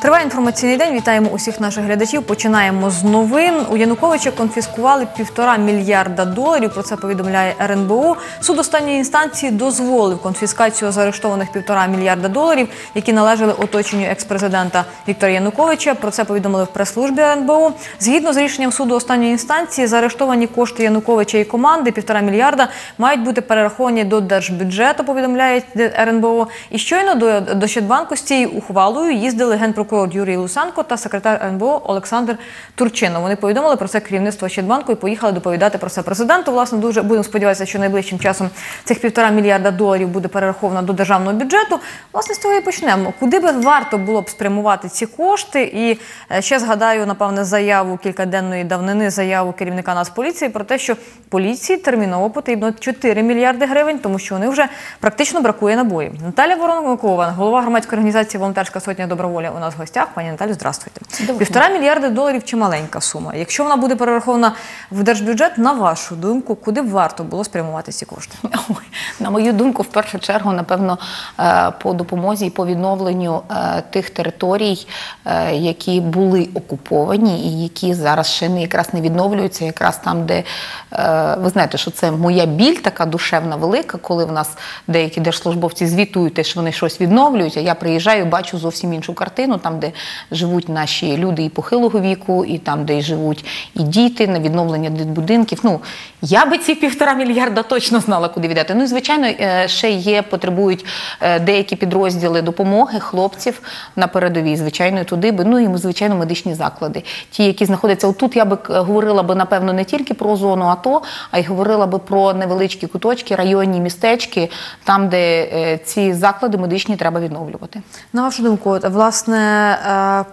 Триває інформаційний день. Вітаємо усіх наших глядачів. Починаємо з новин. У Януковича конфіскували півтора мільярда доларів. Про це повідомляє РНБО. Суд останньої інстанції дозволив конфіскацію заарештованих півтора мільярда доларів, які належали оточенню експрезидента Віктора Януковича. Про це повідомили в прес-службі РНБО. Згідно з рішенням суду останньої інстанції, заарештовані кошти Януковича і команди півтора мільярда мають бути перераховані до держбюджету. Повідомляє РНБО. І щойно до, до Щадбанку з цією ухвалою їздили генпрокурор Юрій Лусенко та секретар РНБО Олександр Турчинов. Вони повідомили про це керівництво Щадбанку і поїхали доповідати про це президенту. Власне, дуже будемо сподіватися, що найближчим часом цих півтора мільярда доларів буде перераховано до державного бюджету. Власне, з того і почнемо. Куди би варто було б спрямувати ці кошти? І е, ще згадаю, напевне, заяву кількаденної давнини, заяву керівника Нацполіції про те, що поліції терміново потрібно 4 мільярди гривень, тому що вони вже практично бракує набоїв. Наталя Воронкова, голова громадської організації Волонтерська сотня доброволя. У нас гостях. Пані Наталю, здравствуйте. Півтора мільярди доларів чи маленька сума. Якщо вона буде перерахована в держбюджет, на вашу думку, куди б варто було спрямувати ці кошти? Ой, на мою думку, в першу чергу, напевно, е, по допомозі і по відновленню е, тих територій, е, які були окуповані і які зараз ще не якраз не відновлюються, якраз там, де ви знаєте, що це моя біль така душевна велика, коли в нас деякі держслужбовці звітують, те, що вони щось відновлюють. А я приїжджаю, бачу зовсім іншу картину, там, де живуть наші люди і похилого віку, і там, де живуть і діти на відновлення дитбудинків. Ну я би ці півтора мільярда точно знала, куди віддати. Ну і звичайно, ще є, потребують деякі підрозділи допомоги хлопців на передовій. Звичайно, туди би. Ну і звичайно, медичні заклади. Ті, які знаходяться отут, я би говорила би напевно не тільки про зону АТО, а й говорила би про невеличкі куточки, районні містечки, там, де ці заклади медичні треба відновлювати. На вашу думку, власне,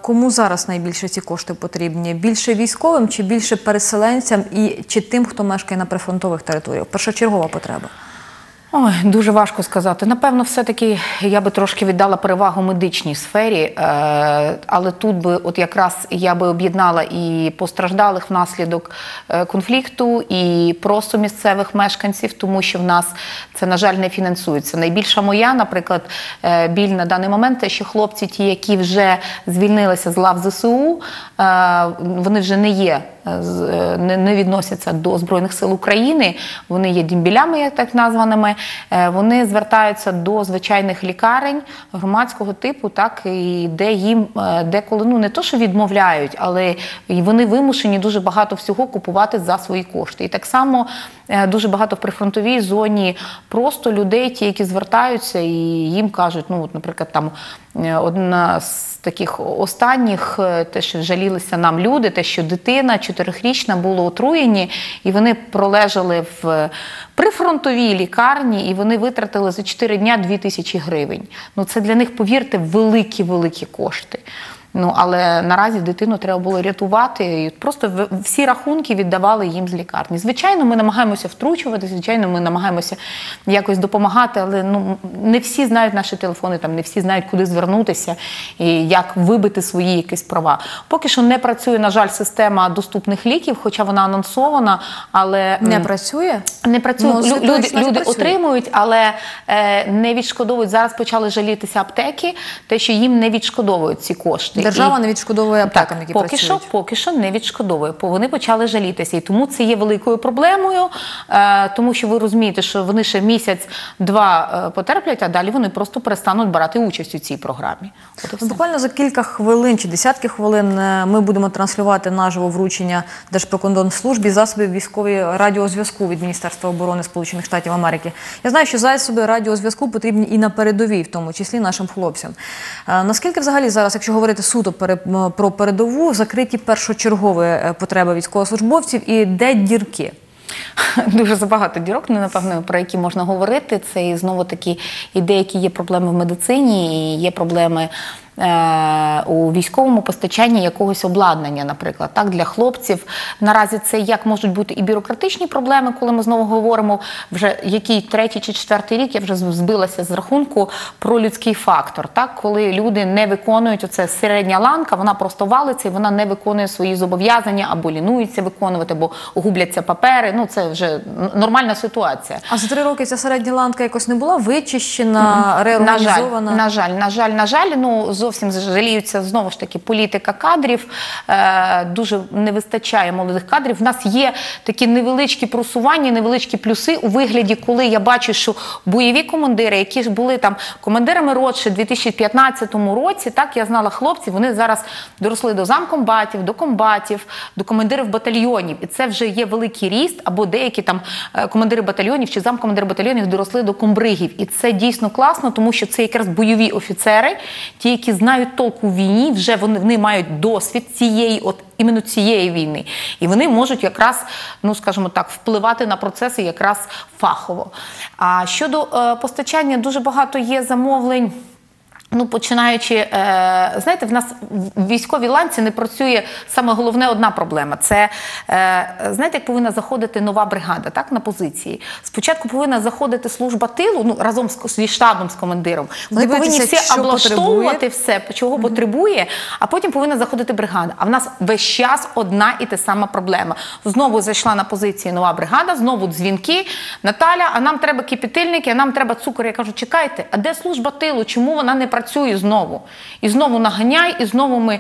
кому зараз найбільше ці кошти потрібні? Більше військовим чи більше переселенцям і чи тим, хто мешкає на прифронтових територіях? Першочергова потреба. Ой, дуже важко сказати. Напевно, все-таки я би трошки віддала перевагу медичній сфері, е, але тут би, от якраз я би об'єднала і постраждалих внаслідок е, конфлікту, і просто місцевих мешканців, тому що в нас це, на жаль, не фінансується. Найбільша моя, наприклад, е, біль на даний момент, те, що хлопці, ті, які вже звільнилися з лав ЗСУ, вони вже не є. Не відносяться до Збройних сил України, вони є дімбілями, так названими. Вони звертаються до звичайних лікарень громадського типу, так і де їм деколи ну не то, що відмовляють, але вони вимушені дуже багато всього купувати за свої кошти. І так само дуже багато в прифронтовій зоні просто людей, ті, які звертаються, і їм кажуть, ну от, наприклад, там одна з таких останніх, те, що жалілися нам люди, те, що дитина чотирихрічна була отруєні, і вони пролежали в прифронтовій лікарні, і вони витратили за 4 дня 2 тисячі гривень. Ну це для них, повірте, великі-великі кошти. Ну, але наразі дитину треба було рятувати. І Просто всі рахунки віддавали їм з лікарні. Звичайно, ми намагаємося втручувати, звичайно, ми намагаємося якось допомагати, але ну не всі знають наші телефони, там не всі знають, куди звернутися і як вибити свої якісь права. Поки що не працює, на жаль, система доступних ліків, хоча вона анонсована, але не працює. Не працює. Ну, люди люди отримують, але е, не відшкодовують. Зараз почали жалітися аптеки, те, що їм не відшкодовують ці кошти. Держава і... не відшкодовує аптекам, які поки працюють? що, поки що не відшкодовує. Вони почали жалітися, і тому це є великою проблемою, е, тому що ви розумієте, що вони ще місяць-два е, потерплять, а далі вони просто перестануть брати участь у цій програмі. От Буквально за кілька хвилин чи десятки хвилин е, ми будемо транслювати наживо вручення Держприкордонслужбі засобів військової радіозв'язку від Міністерства оборони Сполучених Штатів Америки. Я знаю, що засоби радіозв'язку потрібні і на передовій, в тому числі нашим хлопцям. Наскільки взагалі зараз, якщо говорити суто про передову, закриті першочергові потреби військовослужбовців і де дірки? Дуже забагато дірок, не напевно, про які можна говорити. Це і знову таки і деякі є проблеми в медицині, і є проблеми у військовому постачанні якогось обладнання, наприклад, так для хлопців. Наразі це як можуть бути і бюрократичні проблеми, коли ми знову говоримо вже який третій чи четвертий рік. Я вже збилася з рахунку про людський фактор. Так, коли люди не виконують оце середня ланка, вона просто валиться і вона не виконує свої зобов'язання або лінується виконувати, або губляться папери. Ну це вже нормальна ситуація. А за три роки ця середня ланка якось не була вичищена, реорганізована? На жаль, на жаль, на жаль, на жаль, ну з зовсім жаліються знову ж таки політика кадрів. Е, дуже не вистачає молодих кадрів. В нас є такі невеличкі просування, невеличкі плюси у вигляді, коли я бачу, що бойові командири, які ж були там командирами ротши у 2015 році, так я знала хлопців, вони зараз доросли до замкомбатів, до комбатів, до командирів батальйонів. І це вже є великий ріст, або деякі там е, командири батальйонів чи замкомандири батальйонів доросли до комбригів. І це дійсно класно, тому що це якраз бойові офіцери, ті, які знають толку у війні, вже вони, вони мають досвід цієї, от іменно цієї війни. І вони можуть якраз, ну скажімо так, впливати на процеси якраз фахово. А щодо е, постачання, дуже багато є замовлень. Ну, починаючи, е, знаєте, в нас в військовій ланці не працює саме головне одна проблема. Це е, знаєте, як повинна заходити нова бригада, так на позиції. Спочатку повинна заходити служба тилу, ну разом з, зі штабом, з командиром. Вони Дивитися, повинні всі облаштовувати все, чого потребує, а потім повинна заходити бригада. А в нас весь час одна і та сама проблема. Знову зайшла на позиції нова бригада, знову дзвінки. Наталя, а нам треба кипітильники, а нам треба цукор. Я кажу, чекайте, а де служба тилу? Чому вона не працює знову? І знову наганяй, і знову ми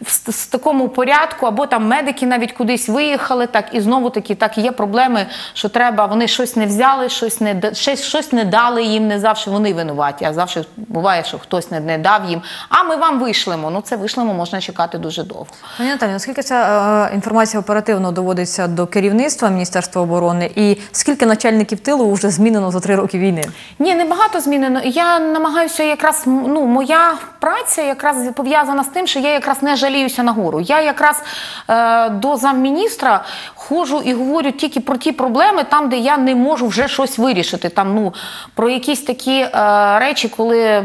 в, с такому порядку, або там медики навіть кудись виїхали, так і знову таки так є проблеми, що треба, вони щось не взяли, щось не щось, щось не дали їм, не завжди вони винуваті, а завжди буває, що хтось не, не дав їм. А ми вам вишлемо. Ну це вишлемо можна чекати дуже довго. Пані Наталі, наскільки ця е, інформація оперативно доводиться до керівництва Міністерства оборони, і скільки начальників тилу вже змінено за три роки війни? Ні, не багато змінено. Я намагаюся якраз м, ну моя праця якраз пов'язана з тим, що я якраз не жаліюся на гору. Я якраз е, до замміністра ходжу і говорю тільки про ті проблеми, там, де я не можу вже щось вирішити. Там ну про якісь такі е, речі, коли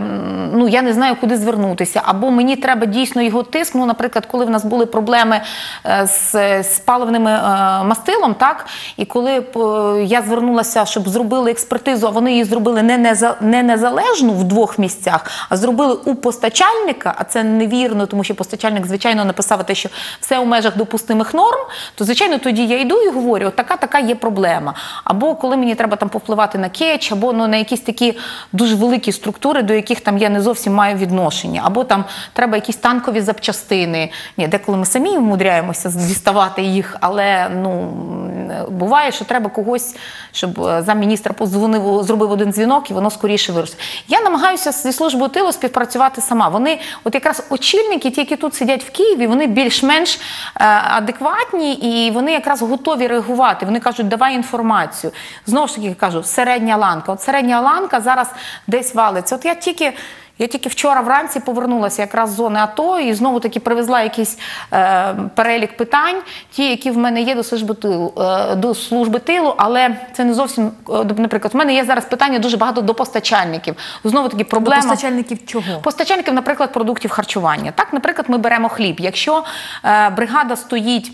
ну я не знаю, куди звернутися, або мені треба дійсно його тиск. Ну, наприклад, коли в нас були проблеми е, з, з паливними е, мастилом, так і коли е, я звернулася, щоб зробили експертизу, а вони її зробили не, неза- не незалежну в двох місцях, а зробили у постачальника. А це невірно, тому що постачальник, звичайно, написав те, що все у межах допустимих норм. То звичайно, тоді я йду і говорю, от така така є проблема. Або коли мені треба там повпливати на кетч, або ну, на якісь такі дуже великі структури, до яких там я не зовсім маю відношення, або там треба якісь танкові запчастини. Ні, деколи ми самі вмудряємося діставати їх, але ну буває, що треба когось, щоб е, замміністра позвонив, зробив один дзвінок, і воно скоріше виросте. Я намагаюся зі службою тилу співпрацювати сама. Вони, от якраз очільники, ті, які тут сидять в Києві, вони більш-менш е, адекватні і вони якраз готові реагувати. Вони кажуть, давай інформацію. Знову ж таки кажу, середня ланка. От середня ланка зараз десь валиться. От я тільки. Я тільки вчора вранці повернулася якраз з зони АТО і знову таки привезла якийсь е, перелік питань, ті, які в мене є до служби тилу, е, до служби тилу, але це не зовсім е, наприклад. В мене є зараз питання дуже багато до постачальників. Знову таки До постачальників чого? постачальників, наприклад, продуктів харчування. Так, наприклад, ми беремо хліб. Якщо е, бригада стоїть.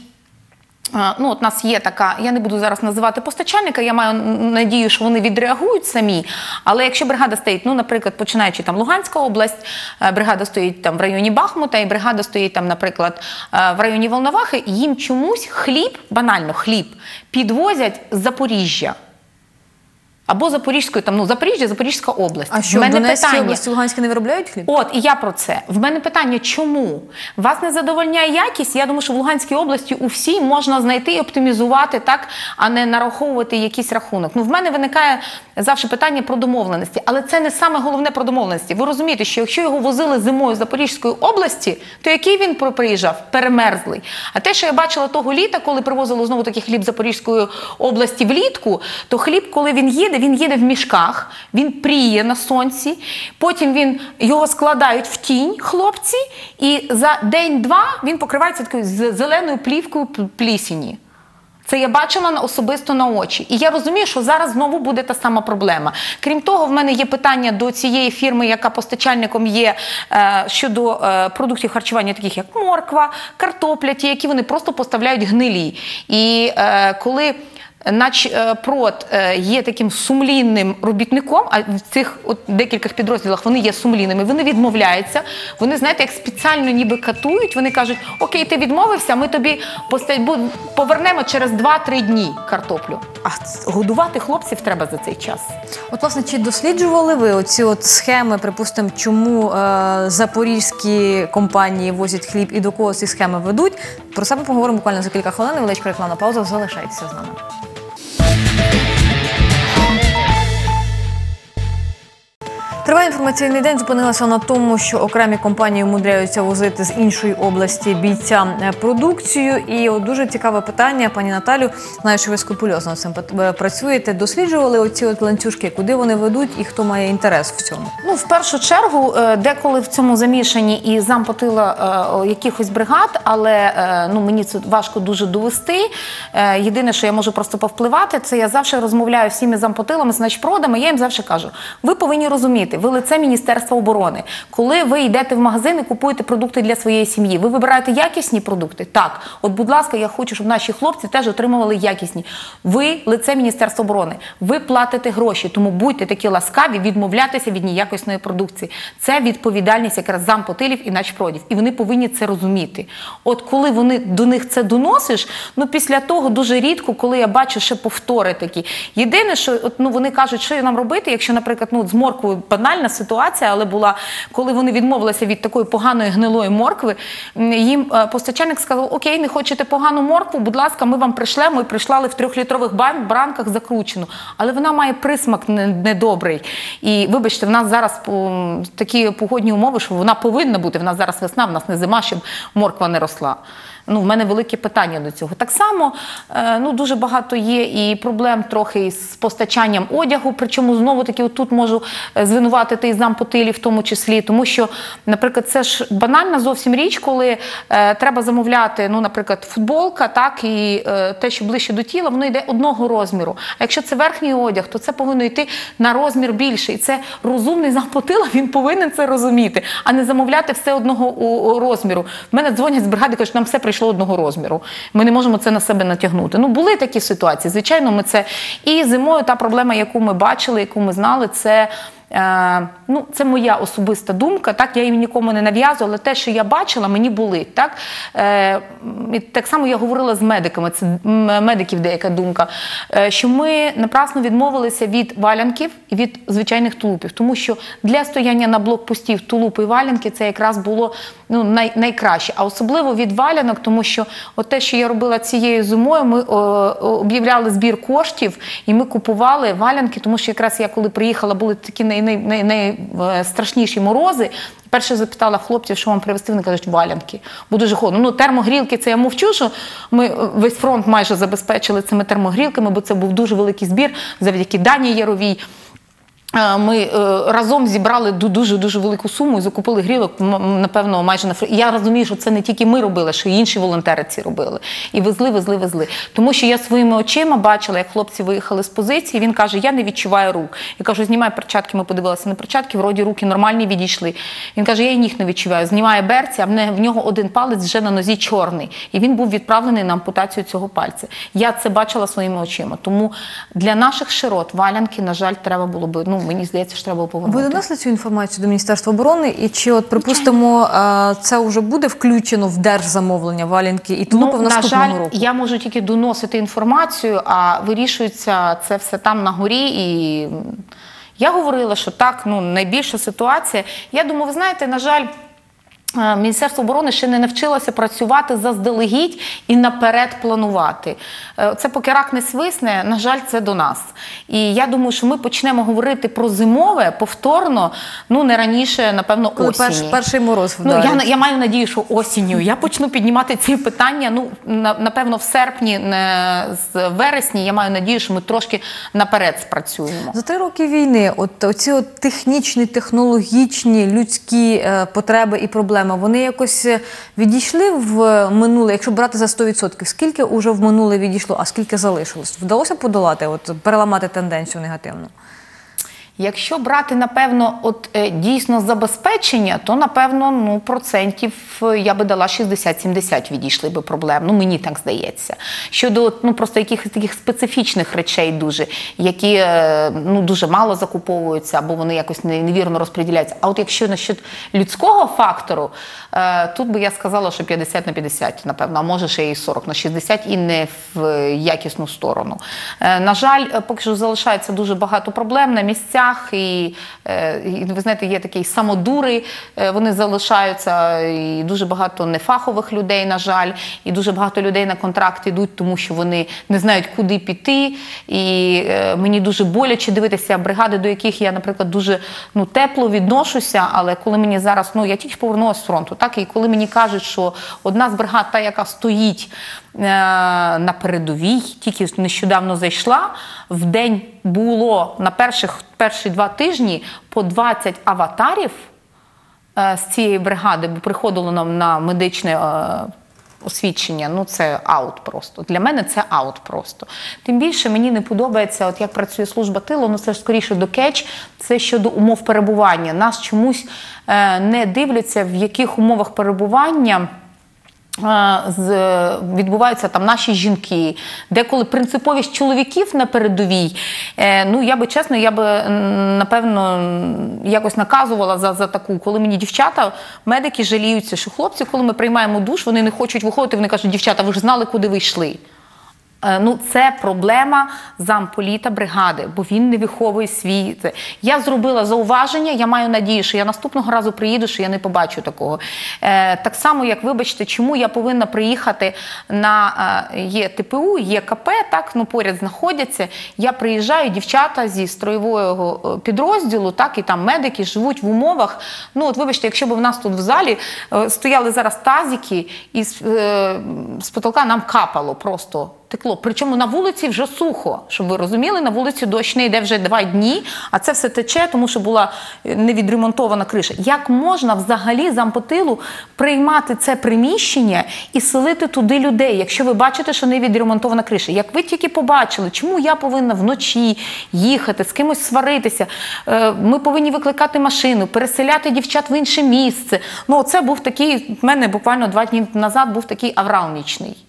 Ну, от нас є така, я не буду зараз називати постачальника, я маю надію, що вони відреагують самі. Але якщо бригада стоїть, ну, наприклад, починаючи там Луганська область, е, бригада стоїть там в районі Бахмута, і бригада стоїть там, наприклад, е, в районі Волновахи, їм чомусь хліб, банально хліб, підвозять з Запоріжжя. Або Запорізької, там, ну, Запоріжжя, Запорізька область. А що В мене Донецькій питання. області Луганській не виробляють хліб? От і я про це. В мене питання, чому вас не задовольняє якість? Я думаю, що в Луганській області у всій можна знайти і оптимізувати так, а не нараховувати якийсь рахунок. Ну в мене виникає завжди питання про домовленості, але це не саме головне про домовленості. Ви розумієте, що якщо його возили зимою з Запорізької області, то який він при- приїжджав? Перемерзлий. А те, що я бачила того літа, коли привозили знову таки хліб Запорізької області влітку, то хліб, коли він їде, він їде в мішках, він пріє на сонці. Потім він його складають в тінь, хлопці, і за день-два він покривається такою зеленою плівкою п- плісені. Це я бачила особисто на очі. І я розумію, що зараз знову буде та сама проблема. Крім того, в мене є питання до цієї фірми, яка постачальником є е, щодо е, продуктів харчування, таких як морква, картопля, ті, які вони просто поставляють гнилі. І е, коли Начпрод е, є таким сумлінним робітником, а в цих от декількох підрозділах вони є сумлінними, вони відмовляються. Вони, знаєте, як спеціально ніби катують. Вони кажуть: Окей, ти відмовився, ми тобі повернемо через 2-3 дні картоплю. А годувати хлопців треба за цей час. От, власне, чи досліджували ви оці от схеми, припустимо, чому е, запорізькі компанії возять хліб і до кого ці схеми ведуть? Про ми поговоримо буквально за кілька хвилин. Невеличка рекламна пауза. Залишайтеся з нами. Триває інформаційний день. Зупинилася на тому, що окремі компанії умудряються возити з іншої області бійцям е, продукцію. І дуже цікаве питання, пані Наталю. Знаю, що ви скрупульозно цим е, працюєте. Досліджували оці от ланцюжки, куди вони ведуть і хто має інтерес в цьому? Ну, в першу чергу, е, деколи в цьому замішані і зампотила якихось бригад, але ну, мені це важко дуже довести. Єдине, що я можу просто повпливати, це я завжди розмовляю всіми зампотилами, з начпродами. Я їм завжди кажу: ви повинні розуміти, ви лице Міністерства оборони. Коли ви йдете в магазин і купуєте продукти для своєї сім'ї, ви вибираєте якісні продукти. Так, от, будь ласка, я хочу, щоб наші хлопці теж отримували якісні. Ви лице Міністерства оборони. Ви платите гроші, тому будьте такі ласкаві відмовлятися від ніякісної продукції. Це відповідальність якраз зампотилів і начпродів. І вони повинні це розуміти. От коли вони до них це доносиш, ну після того дуже рідко, коли я бачу ще повтори такі. Єдине, що от, ну, вони кажуть, що нам робити, якщо, наприклад, ну, з морквою банальна ситуація, але була, коли вони відмовилися від такої поганої гнилої моркви, їм е, постачальник сказав: Окей, не хочете погану моркву, будь ласка, ми вам пришлемо і прислали в трьохлітрових банках закручену. Але вона має присмак недобрий. І вибачте, в нас зараз такі погодні умови, що вона повинна бути. В нас зараз весна, в нас не зима, щоб морква не росла. Ну, в мене велике питання до цього. Так само е, ну, дуже багато є і проблем трохи із постачанням одягу. Причому знову таки тут можу е, звинуватити і зампотилі в тому числі, тому що, наприклад, це ж банальна зовсім річ, коли е, треба замовляти, ну, наприклад, футболка, так і е, те, що ближче до тіла, воно йде одного розміру. А якщо це верхній одяг, то це повинно йти на розмір більший. І це розумний зампотила, він повинен це розуміти, а не замовляти все одного розміру. В мене дзвонять з бригади, кажуть, нам все прийшло одного розміру. Ми не можемо це на себе натягнути. Ну були такі ситуації. Звичайно, ми це і зимою та проблема, яку ми бачили, яку ми знали, це. Е, ну, це моя особиста думка. Так, я їм нікому не нав'язую, але те, що я бачила, мені болить. Так, е, так само я говорила з медиками. Це медиків деяка думка, е, що ми напрасно відмовилися від валянків і від звичайних тулупів, тому що для стояння на блокпостів тулупи і валянки це якраз було ну, най, найкраще. А особливо від валянок, тому що от те, що я робила цією зимою, ми об'являли збір коштів і ми купували валянки, тому що якраз я коли приїхала, були такі най, най, най, найстрашніші морози. Перше запитала хлопців, що вам привезти, вони кажуть, валянки. Бо дуже холодно. Ну, термогрілки, це я мовчу, що ми е, весь фронт майже забезпечили цими термогрілками, бо це був дуже великий збір завдяки Дані Яровій. Е, Ми е, разом зібрали дуже дуже велику суму і закупили грілок, напевно, майже на фр- Я розумію, що це не тільки ми робили, що й інші волонтери ці робили. І везли, везли, везли. Тому що я своїми очима бачила, як хлопці виїхали з позиції. Він каже: Я не відчуваю рук. Я кажу, знімай перчатки. Ми подивилися на перчатки, вроді руки нормальні відійшли. Він каже, я і ніг не відчуваю. Знімає берці, а в нього один палець вже на нозі чорний. І він був відправлений на ампутацію цього пальця. Я це бачила своїми очима. Тому для наших широт валянки, на жаль, треба було би. Ну мені здається, що треба було Ви донесли цю інформацію до Міністерства оборони, і чи от припустимо, це вже буде включено в держзамовлення валінки і тому Ну, на жаль, року? я можу тільки доносити інформацію, а вирішується це все там на горі. І я говорила, що так, ну найбільша ситуація. Я думаю, ви знаєте, на жаль. Е, Міністерство оборони ще не навчилося працювати заздалегідь і наперед планувати. Е, Це поки рак не свисне, на жаль, це до нас. І я думаю, що ми почнемо говорити про зимове повторно, ну не раніше, напевно, Коли осінь. перш, перший мороз Ну, я, я маю надію, що осінню я почну піднімати ці питання. Ну, напевно, в серпні, не, з вересні, я маю надію, що ми трошки наперед спрацюємо. За три роки війни, от оці от технічні, технологічні, людські е, потреби і проблеми, вони якось е, відійшли в минуле, якщо брати за 100%, скільки вже в минуле відійшло, а скільки залишилось? Вдалося подолати, от переламати тенденцію негативну? Якщо брати, напевно, от е, дійсно забезпечення, то напевно ну, процентів е, я би дала 60-70 відійшли би проблем. Ну мені так здається. Щодо ну просто якихось таких специфічних речей, дуже які е, ну дуже мало закуповуються або вони якось невірно розподіляються. А от якщо насчет людського фактору, тут би я сказала, що 50 на 50, напевно, а може ще і 40 на 60 і не в якісну сторону. На жаль, поки що залишається дуже багато проблем на місцях, і, е, і ви знаєте, є такі самодури, е, вони залишаються, і дуже багато нефахових людей, на жаль, і дуже багато людей на контракт йдуть, тому що вони не знають, куди піти. І е, мені дуже боляче дивитися бригади, до яких я, наприклад, дуже ну, тепло відношуся, але коли мені зараз, ну я тільки повернулася з фронту, так і коли мені кажуть, що одна з бригад, та, яка стоїть на передовій, тільки нещодавно зайшла, в день було на перших перші два тижні по 20 аватарів е, з цієї бригади, бо приходило нам на медичне. е, Освідчення, ну це аут просто. Для мене це аут просто. Тим більше мені не подобається, от як працює служба тилу, ну це ж скоріше до кетч, це щодо умов перебування. Нас чомусь е, не дивляться, в яких умовах перебування. Відбуваються там наші жінки, деколи принциповість чоловіків на передовій. Е, ну я би чесно, я би напевно якось наказувала за, за таку, коли мені дівчата, медики жаліються, що хлопці, коли ми приймаємо душ, вони не хочуть виходити. Вони кажуть, дівчата, ви ж знали, куди ви йшли. Е, Ну, це проблема замполіта бригади, бо він не виховує свій. Я зробила зауваження. Я маю надію, що я наступного разу приїду, що я не побачу такого. Е, так само, як вибачте, чому я повинна приїхати на е, є ТПУ, є КП, так ну поряд знаходяться. Я приїжджаю, дівчата зі строєвого підрозділу, так і там медики живуть в умовах. Ну, от вибачте, якщо б в нас тут в залі стояли зараз тазики, і з, з потолка нам капало просто текло. Причому на вулиці вже сухо, щоб ви розуміли, на вулиці дощ не йде вже два дні, а це все тече, тому що була е, невідремонтована криша. Як можна взагалі зампотилу приймати це приміщення і селити туди людей, якщо ви бачите, що не відремонтована криша? Як ви тільки побачили, чому я повинна вночі їхати, з кимось сваритися? Е, Ми повинні викликати машину, переселяти дівчат в інше місце. Ну, це був такий, в мене буквально два дні назад був такий аврал нічний.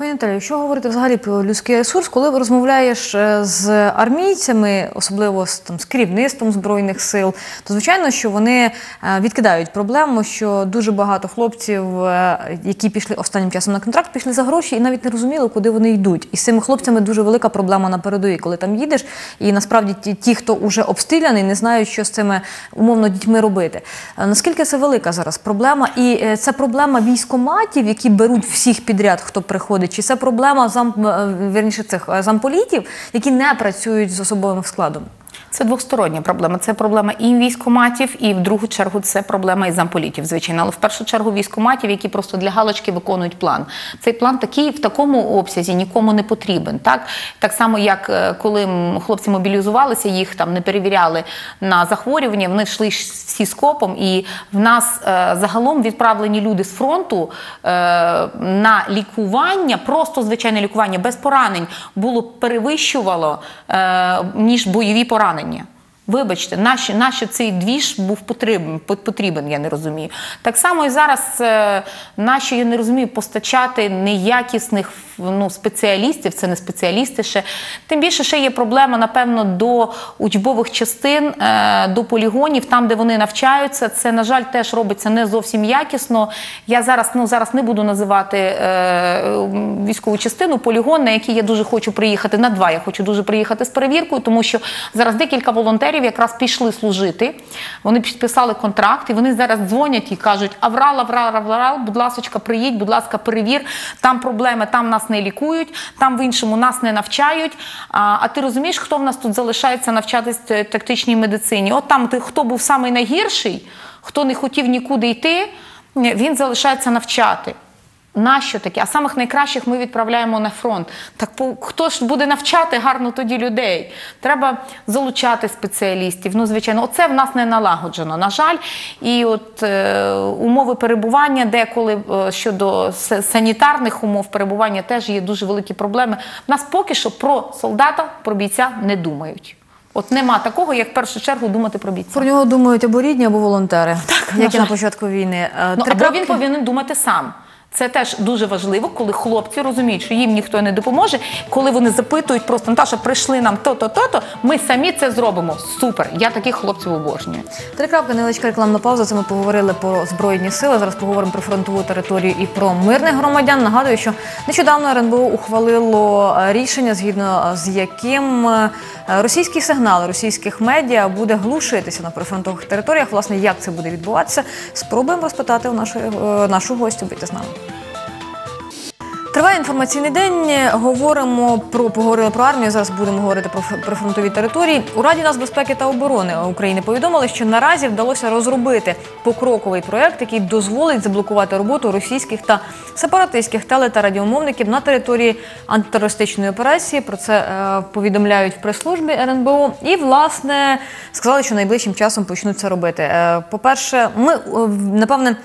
Пані Наталі, якщо говорити взагалі про людський ресурс, коли розмовляєш е, з армійцями, особливо з, там, з керівництвом збройних сил, то звичайно, що вони е, відкидають проблему, що дуже багато хлопців, е, які пішли останнім часом на контракт, пішли за гроші і навіть не розуміли, куди вони йдуть. І з цими хлопцями дуже велика проблема на передовій, коли там їдеш, і насправді ті, ті хто вже обстріляний, не знають, що з цими умовно дітьми робити. Наскільки це велика зараз проблема? І це проблема військоматів, які беруть всіх підряд, хто приходить, чи це проблема зам, е, вірніше цих е, замполітів, які не працюють з особовим складом? Це двостороння проблема. Це проблема і військоматів, і в другу чергу це проблема і замполітів, звичайно. Але в першу чергу військоматів, які просто для галочки виконують план. Цей план такий в такому обсязі нікому не потрібен. Так, так само, як е, коли хлопці мобілізувалися, їх там не перевіряли на захворювання, вони йшли всі скопом, і в нас е, загалом відправлені люди з фронту е, на лікування, просто звичайне лікування без поранень було перевищувало е, ніж бойові поранення поранені. Вибачте, наші, наші цей двіж був потрібен, потрібен, я не розумію. Так само і зараз е, наші, я не розумію, постачати неякісних ну, спеціалістів, це не спеціалісти ще. Тим більше ще є проблема, напевно, до учбових частин, е, до полігонів, там, де вони навчаються. Це, на жаль, теж робиться не зовсім якісно. Я зараз, ну, зараз не буду називати е, військову частину, полігон, на який я дуже хочу приїхати на два. Я хочу дуже приїхати з перевіркою, тому що зараз декілька волонтерів якраз пішли служити. Вони підписали контракт, і вони зараз дзвонять і кажуть: Аврал, Аврал, Аврал, будь ласка, приїдь, будь ласка, перевір. Там проблеми, там нас не лікують, там в іншому нас не навчають. А, а ти розумієш, хто в нас тут залишається навчатись тактичній медицині? От там ти, хто був найгірший, хто не хотів нікуди йти, він залишається навчати. Нащо таке? А самих найкращих ми відправляємо на фронт. Так хто ж буде навчати гарно тоді людей? Треба залучати спеціалістів. Ну, звичайно, оце в нас не налагоджено, на жаль. І от е, умови перебування, деколи е, щодо санітарних умов перебування теж є дуже великі проблеми. В нас поки що про солдата, про бійця не думають. От нема такого, як в першу чергу думати про бійця. Про нього думають або рідні, або волонтери, на як і на початку війни. Е, Ну, три або крапки. він повинен думати сам. Це теж дуже важливо, коли хлопці розуміють, що їм ніхто не допоможе. Коли вони запитують просто Наташа, прийшли нам то-то, то-то, ми самі це зробимо. Супер. Я таких хлопців обожнюю. Три крапки, невеличка рекламна пауза. Це ми поговорили про збройні сили. Зараз поговоримо про фронтову територію і про мирних громадян. Нагадую, що нещодавно РНБО ухвалило е, рішення, згідно з яким е, російський сигнал російських медіа буде глушитися на прифронтових територіях. Власне, як це буде відбуватися, спробуємо розпитати у нашої е, нашу гостю. Будьте з нами. Триває інформаційний день. Говоримо про поговорили про армію. Зараз будемо говорити про прифронтові території. У Раді нацбезпеки та оборони України повідомили, що наразі вдалося розробити покроковий проект, який дозволить заблокувати роботу російських та сепаратистських теле та радіомовників на території антитерористичної операції. Про це е, повідомляють в прес-службі РНБО. І власне сказали, що найближчим часом почнуть це робити. Е, По-перше, ми е, напевне.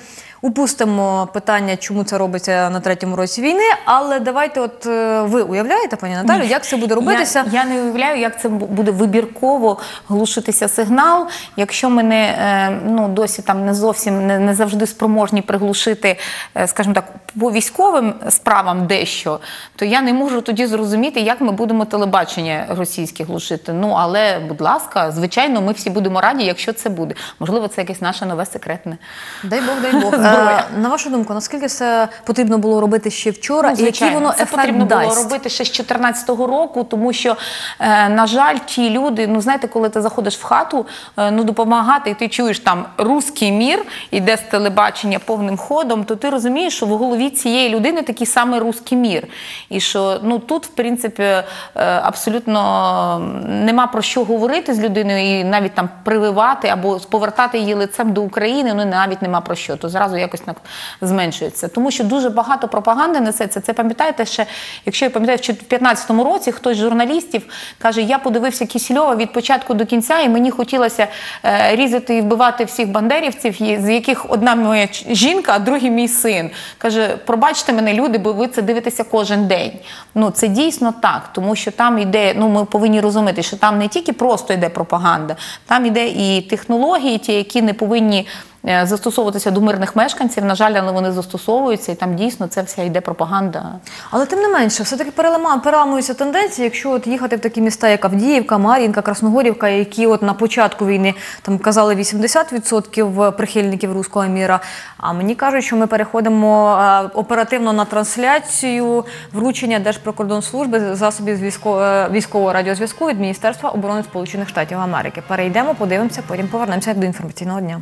Упустимо питання, чому це робиться на третьому році війни. Але давайте, от е, ви уявляєте, пані Наталю, як це буде робитися? Я, я не уявляю, як це буде вибірково глушитися сигнал. Якщо ми не е, ну досі там не зовсім не, не завжди спроможні приглушити, е, скажімо так, по військовим справам дещо, то я не можу тоді зрозуміти, як ми будемо телебачення російське глушити. Ну але, будь ласка, звичайно, ми всі будемо раді, якщо це буде. Можливо, це якесь наше нове секретне. Дай Бог, дай Бог. Зброя. Е, на вашу думку, наскільки це потрібно було робити ще вчора, і який Ну, воно це ефект потрібно дасть? було робити ще з 2014 року, тому що, е, на жаль, ті люди, ну знаєте, коли ти заходиш в хату, е, ну допомагати, і ти чуєш там руський мір, іде з телебачення повним ходом, то ти розумієш, що в голові цієї людини такий самий руський мір. І що ну тут, в принципі, е, абсолютно нема про що говорити з людиною і навіть там прививати або повертати її лицем до України, ну навіть нема про що. То зразу якось так зменшується. Тому що дуже багато пропаганди несеться. Це пам'ятаєте ще, якщо я пам'ятаю, в 2015 році хтось з журналістів каже: Я подивився Кісільова від початку до кінця, і мені хотілося е, різати і вбивати всіх бандерівців, з яких одна моя жінка, а другий мій син. Каже: пробачте мене, люди, бо ви це дивитеся кожен день. Ну це дійсно так, тому що там йде. Ну ми повинні розуміти, що там не тільки просто йде пропаганда, там йде і технології, ті, які не повинні. Е, Застосовуватися до мирних мешканців, на жаль, але вони застосовуються, і там дійсно це вся йде пропаганда. Але тим не менше, все-таки перелама, переламуються тенденції, якщо от їхати в такі міста, як Авдіївка, Мар'їнка, Красногорівка, які от на початку війни там казали 80% прихильників руського міра. А мені кажуть, що ми переходимо е, оперативно на трансляцію вручення Держприкордонслужби засобів з військо- е, військового радіозв'язку від Міністерства оборони Сполучених Штатів Америки. Перейдемо, подивимося, потім повернемося до інформаційного дня.